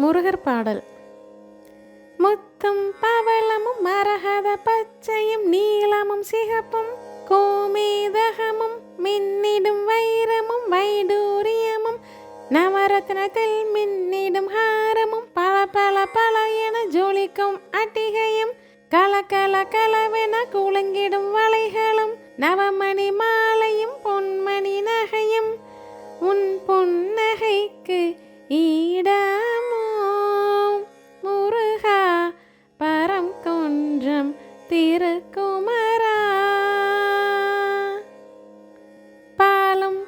முருகர் பாடல். முத்தும் பவளமும் மரகத பச்சையும் நீளமும் சிகப்பும் கோமேதகமும் மின்னிடும் வைரமும் வைடூரியமும் நவரத்னத்தில் மின்னிடும் ஹாரமும் பல பல பல என ஜொலிக்கும் அட்டிகையும் கல கல கலவென குலுங்கிடும் வளைகளும் நவமணி மாலையும் பொன்மணி நகையும் உன் பொன்னகைக்கு ஈ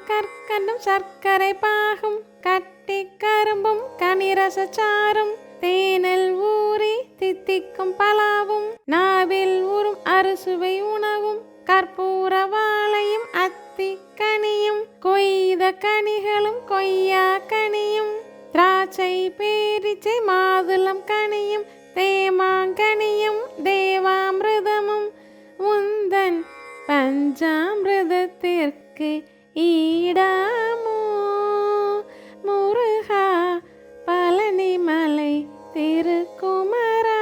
கற்கண்டும் சர்க்கரை பாகும். கட்டி கரும்பும் கனிரச சாரும். தேனில் ஊறி தித்திக்கும் பலாவும். நாவில் ஊறும் அறுசுவை உணவும். கற்பூர வாழையும் அத்தி கனியும். கொய்த கனிகளும் கொய்யா கனியும். திராட்சை பேரிச்சை மாதுளம் கனியும். தேமாங்கனியும் தேவாமிரதமும். உந்தன் பஞ்சாமிரதத்திற்கு ஈடாமோ? முருகா பழனிமலை திருக்குமரா.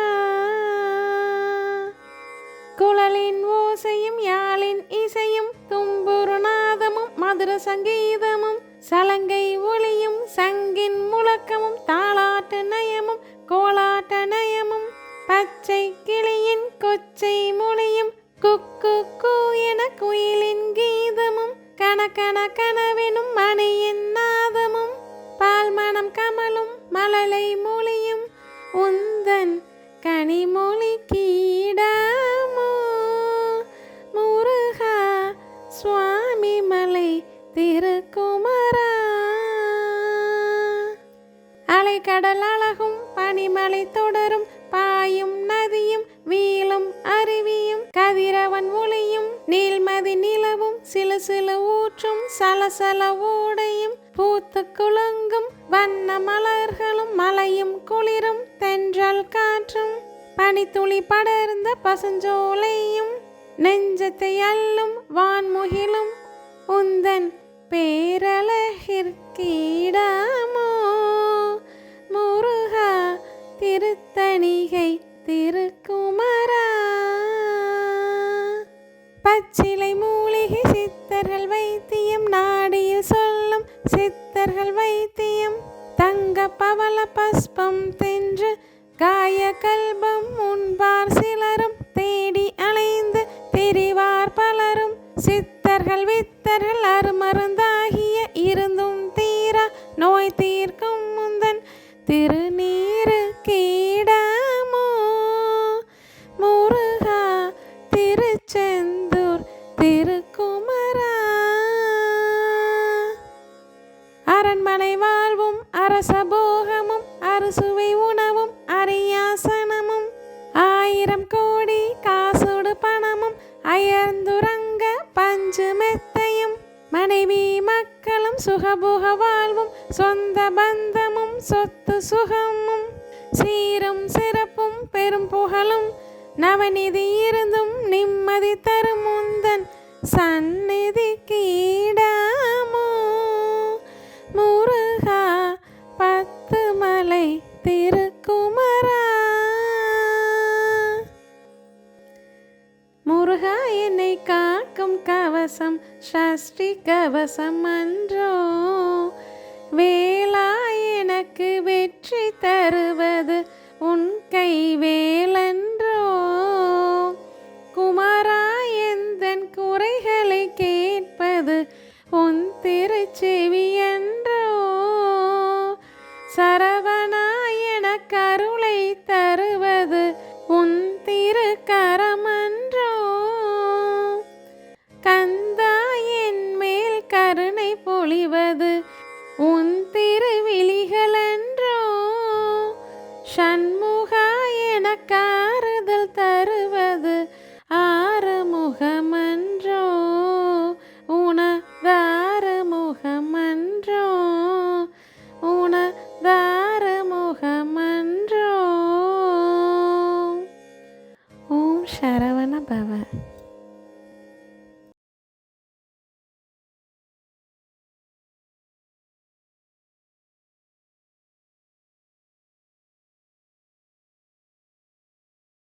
குழலின் ஓசையும் யாழின் இசையும் தும்புருநாதமும் மதுர சங்கீதமும் சலங்கை ஒளியும் சங்கின் முழக்கமும் தாளாட்டு நயமும் கோலாட்ட நயமும் பச்சை கிளியின் கொச்சை மொழியும் குக்கு கூ என குயிலின் கீ கணக்கண கனவெனும் மணியின் நாதமும் பால் மனம் கமலும் மலலை மொழியும் உந்தன் கனிமொழி கீடாமோ. முருகா சுவாமி மலை திருக்குமரா. அலைக்கடல் அழகும் பனிமலை தொடரும் பாயும் நதியும் வீழும் அருவியும் கதிரவன் ஒளியும் சலசல ஓடையும் பூத்து குலுங்கும் வண்ண மலர்களும் மலையும் குளிரும் தென்றல் காற்றும். பனித்துளி படர்ந்த பசுஞ்சோலையும் நெஞ்சத்தை அள்ளும் வான்முகிலும் உந்தன் பேரழகிற்கீடாமோ முருகா திருத்தணிகை திருக்குமரா? பச்சிலை சித்தர்கள் வைத்தியம் தங்க பவள பஸ்பம் தென்று காய கல்ப சொந்தம் சுகபோக வாழ்வும் சொந்த பந்தமும் சொத்து சுகமும் சீரும் சிறப்பும் பெரும் புகழும் நவநிதி இருந்தும் நிம்மதி தரும் முந்தன் சந்நிதி கீடாமோ முருகா பத்து மலை திருக்குமரா முருகா என்னை காக்கும் கா கவசம் சஷ்டி கவசம் அன்றோ. வேளா எனக்கு வெற்றி தருவது உன் கை வேலன்றோ குமாரா எந்தன் குறைகளை கேட்பது உன் திருச்செவி என்றோ சரவணா எனக்கு கருணை பொழிவது உன் திருவிழிகளன்றோ? சண்முகா எனக்காறுதல் தருவது